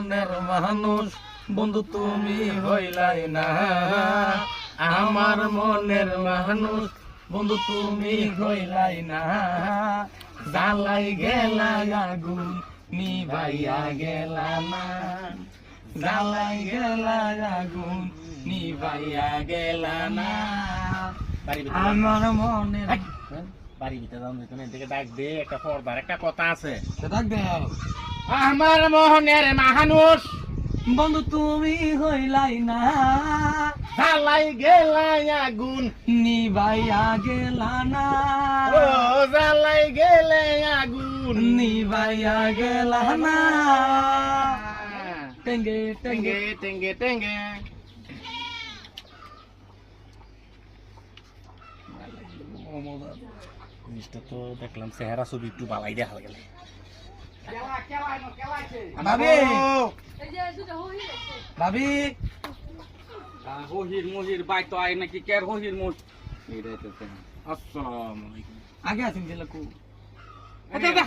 মনের মানুষ বন্ধু তুমি হইলাই না। আমার মনের মানুষ বন্ধু তুমি হইলাই না। জ্বালাই গেলা আগুন নিভাইয়া গেলা না। জ্বালাই গেলা আগুন নিভাইয়া গেলা না। আমার মনের বাড়ি ভিতরে যাও তুমি এদিকে ডাক দে একটা পর্দার একটা কথা আছে। ডাক দাও আমার মোহনের মানুষ বন্ধু তুমি হইলাই না। জ্বালাই গেলাই আগুন। নিভাইয়া গেলা না। ও জ্বালাই গেলে আগুন। নিভাইয়া গেলা না। টেঙ্গে টেঙ্গে। টেঙ্গে টেঙ্গে টেঙ্গে। জিনিসটা তো দেখলাম চেহারা ছবি একটু বালাই দেখা গেলে। ভাবি! ভাবি! হহির মহির বাই তো আই নাকি কের হহির মহ আসসালামু আলাইকুম। আগে আছেন দিলে কু এটা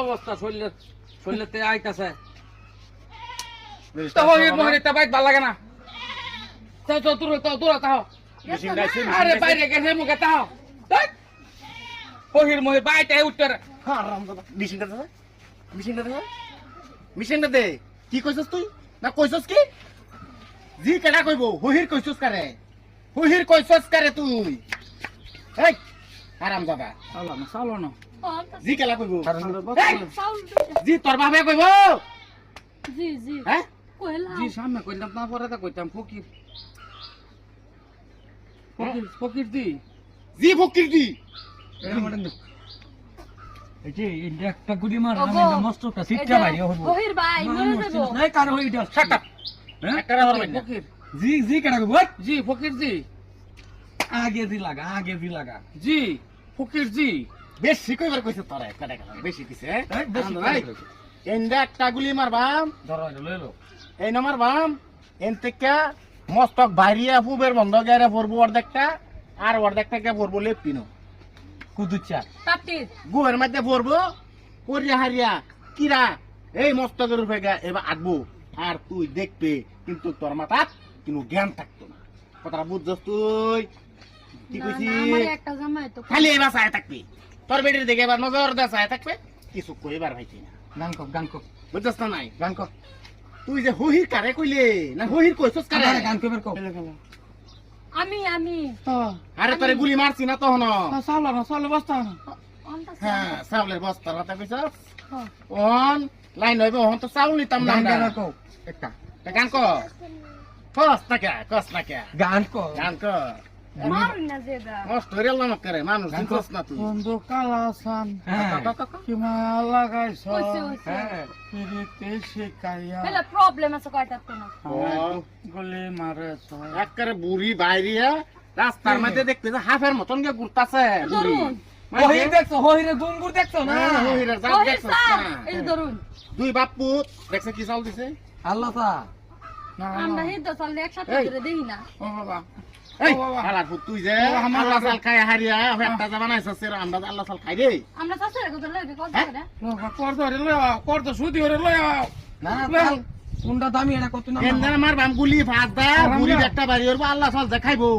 অবস্থা শরীরে শরীরেতে আইতাছে। তো হহির মহির তে বাইক ভালো লাগে না। তো তো দূর তো দূর তাও আরে বাইরে গেছে মুখে তাও হহির মহির বাইতে উঠতে হারাম দাদা মেশিনটা দে মেশিনটা দে মেশিনটা দে। কি কইছস তুই? না কইছস কি? জি কেডা কইবো? হুহির কইছস কারে? হুহির কইছস কারে তুই? এই হারাম দাদা চালো না চালো না। জি কেলা কইবো? জি তোর বাবে কইবো? জি জি। হ্যাঁ? কইলাম। জি সামনে কইলাম না পরে তা কইতাম ফকির। ফকির ফকির দি। জি ফকির দি। একটা গুলি মার ওগো, আমি নষ্ট একটা সিটটা বাইরে হব। গহির ভাই মরে যাব। নাই কারও হইটা শাট আপ। হ্যাঁ? একটা রাহর মাইনা। জি জি কেডা কইবো জি ফকির জি। আগে দি লাগা আগে দি লাগা। জি ফকির জি। বেশি কইবার কইছ তোরা কেডা কেডা বেশি কিছে এই বেশি ভাই। এন্ডা একটা গুলি ধরো লই লো এই বাম এন থেকে মস্তক বাইরিয়া পুবের বন্ধ গেরে পড়ব অর্ধেকটা আর অর্ধেকটাকে পড়ব লেফটিনো কুদুচা গুহের মধ্যে পড়ব পরিয়া হারিয়া কিরা? এই মস্তকের উপরে গা- এবার আটবো আর তুই দেখবে কিন্তু তোর মাথাত কিন্তু জ্ঞান থাকতো না। কথাটা বুঝছস তুই? কি কইছি না, আমার একটা জামাই তো খালি এবার চায় থাকবি। তোর বেটির দেখে এবার নজর দা চায় থাকবে। কিছু কইবার ভাইছি না। গান কর গান কর বুঝছস না নাই? গান কর তুই যে হুহির কারে কইলে? না হুহির কইছস কারে? গান কর আমি আমি। আরে তোরে গুলি মারছি না তখন চালো না সাবলে বস্তা না। হ্যাঁ সাবলে বস্তার কথা কইছ? হ্যাঁ। ওহন লাইন হইব ওহন তো চাউল নিতাম না গান কো একটা গান কো কস না কে কস না কে। গান কো গান কর। করে মানুষ না তুই। বন্ধু কালাসান হ্যাঁ হ্যাঁ পিরিতে শিকাইয়া। হেলা প্রবলেম আছে কয়টা তো না? গলি মারেছ। একেবারে বুড়ি বাইরিয়া রাস্তার মধ্যে দেখতে যে হাফের মতন গে ঘুরতাছে। বুড়ি। ধরুন দেখছ দেখছ না? হ্যাঁ, হইরে জাত। এই ধরুন। দুই বাপ পুত দেখছে কি চাউল দিছে? আল্লাহ সা আমরা হিদ্দ চললে একসাথে করে না। ও বাবা। এই ও বাবা। হালার তুই যে আমার আল্লাহ বাবা। খাই হারিয়া একটা জামা নাইছস আমরা আল্লাহ সাল খাই রে আমরা শাশুড়ি কত লাগে কত হ্যাঁ? করে কর ধরে লয় কর তো সুদি হরে লয় না না কোনটা দামি এটা কত না এন্দার আমার বাম গুলি দা গুলি। একটা বাড়ি আল্লাহ সাল দেখাইবো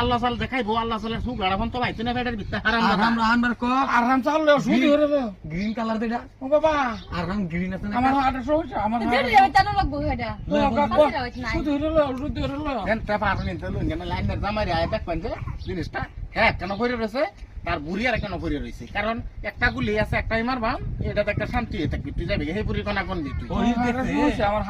আল্লাহ সাল দেখাইবো আল্লাহ সালের সুখ গাড়াফন তো ভাইতো না পেটের ভিতরে হারাম আর দাদা। আমরা আনবার কর। আরাম সুদি হরে লয়। গ্রিন কালার দেটা ও বাবা। আর রং গ্রিন আছে না আমার আমার দেরি হইতা না লাগবো এটা? সুদি হরে লয় সুদি হরে লয় দেন পেপার নিতে লুন। কেন লাইন জামারি আয় যে জিনিসটা হ্যাঁ কেন করে রয়েছে? তার বুড়ি আর কেন করে রয়েছে? কারণ একটা গুলি আছে একটাই মারবাম এটা তো একটা শান্তি হয়ে থাকবি তুই যাবি? সেই বুড়ি কোনা কোন তুই দেখছে আমার